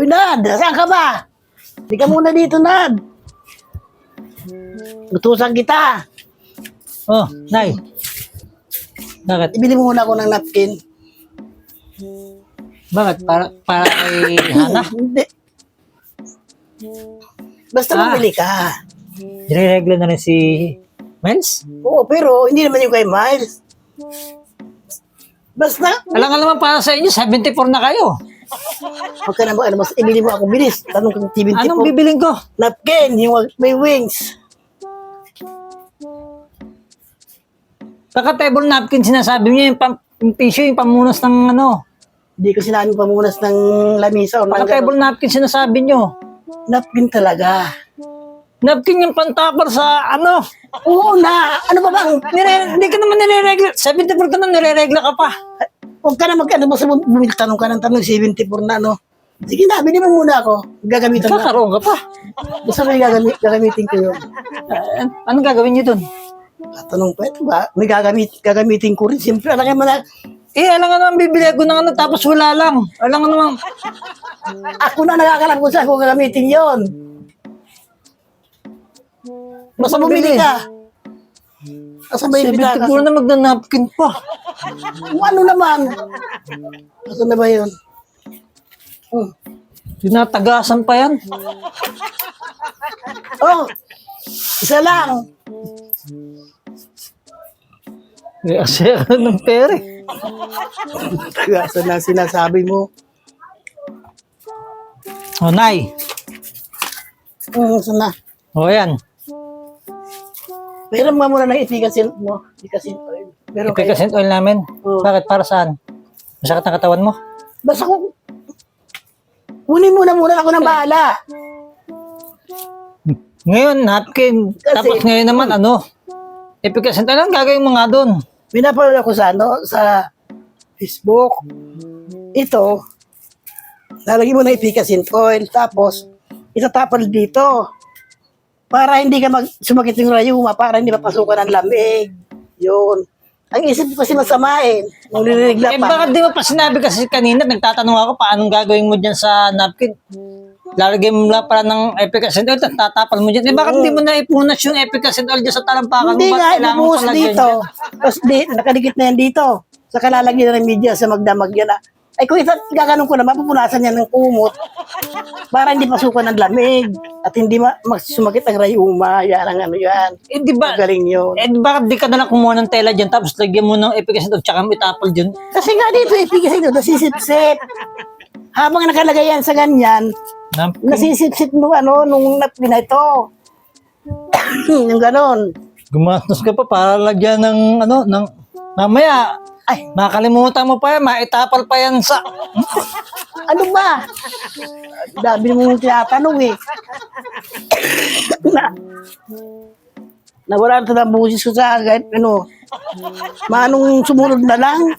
Uy, Nad, saan ka ba? Hindi ka muna dito, Nad. Utusan kita. Oh, Nay. Bakit? Ibili mo muna ako ng napkin. Bakit? Para, para kay Hana? Hindi. Basta Ah. bumili ka. Direregla na rin si Miles? Oo, pero hindi naman yung kay Miles. Basta, Alam nga naman para sa inyo, 74 na kayo. Huwag ka na ba, ano, mas ibili mo ako bilis. Tanong kang 74. Anong bibiling ko? Napkin, yung may wings. Baka table napkin sinasabi niyo yung, pam, yung tissue, yung pamunas ng ano. Hindi ko sinabing pamunas ng lamisa o ng Baka table napkin sinasabi niyo. napkin talaga. Napkin yung pantapar sa ano. Oo na, ano ba bang, Nire, hindi ka naman nireregla. 74 ka na, nireregla ka pa. Huwag ka na mag, ano, basta bumili, tanong ka ng tanong, 74 na, no? Sige na, mo muna ako. Gagamitan ko. Kakaroon ka pa. Basta may gagamit, gagamitin ko yun. Uh, anong gagawin niyo dun? Tatanong pa, ito ba? May gagamit, gagamitin ko rin. Siyempre, alam mo na, Eh, alam nga naman bibili ko ng ano, tapos wala lang. Alam nga naman, ako na nakakalam kung saan ko gagamitin yon. Basta bumili ka. Basta may bita ka. 74 na magna-napkin pa. Kung ano naman. Basta na ba yun? Hmm. Tinatagasan pa yan. Oh, isa lang. Kasi ng pere. Tagasan na sinasabi mo. Oh, Nay. Hmm, sana. O, yan. Meron mo muna ng itikasin mo. Itikasin oil. Kayo. Ipikasint oil namin. Oo. Bakit? Para saan? Masakit ang katawan mo? Basta kung kunin mo na muna ako ng bahala. Ngayon, napkin. Kasi- Tapos ngayon naman, ano? Ipikasint oil. Anong gagawin mo nga doon? Pinapanood ako sa ano, sa Facebook. Ito, lalagyan mo na ipikasin oil, tapos itatapal dito. Para hindi ka mag sumakit yung rayuma, para hindi mapasukan ng lamig. Yun. Ang isip ko kasi masamain. Nung nilirigla Eh, pa. bakit di mo pa sinabi kasi kanina, nagtatanong ako, paanong gagawin mo dyan sa napkin? Lalagay mo lang pala ng efficacy oil, tapos tatapal mo dyan. Eh, bakit di mo na ipunas yung efficacy oil dyan sa talampakan mo? Hindi Ba't nga, kailangan mo ibubuhos palagyan dito. dyan? Tapos di, nakadikit na yan dito. Sa kalalagyan ng media sa magdamag yan. ah. Ay kung ito, gaganon ko naman, pupunasan yan ng kumot para hindi pasukan ng lamig at hindi ma- mag- sumakit ang rayuma. Yan ang ano yan. Eh, di ba? Magaling yun. Eh, bakit di ka na lang kumuha ng tela dyan, tapos lagyan mo ng efficacy oil, tsaka itapal dyan? Kasi nga dito, ipigis ito, nasisipsip. Habang nakalagay yan sa ganyan, Napkin. nasisipsip mo ano, nung napkin na ito. yung ganon. Gumastos ka pa para lagyan ng, ano, ng, mamaya, Ay, makalimutan mo pa yan, maitapal pa yan sa, ano ba? Dami mo tinatanong eh. na, nawala na ng busis ko sa agad, ano, manong sumunod na lang.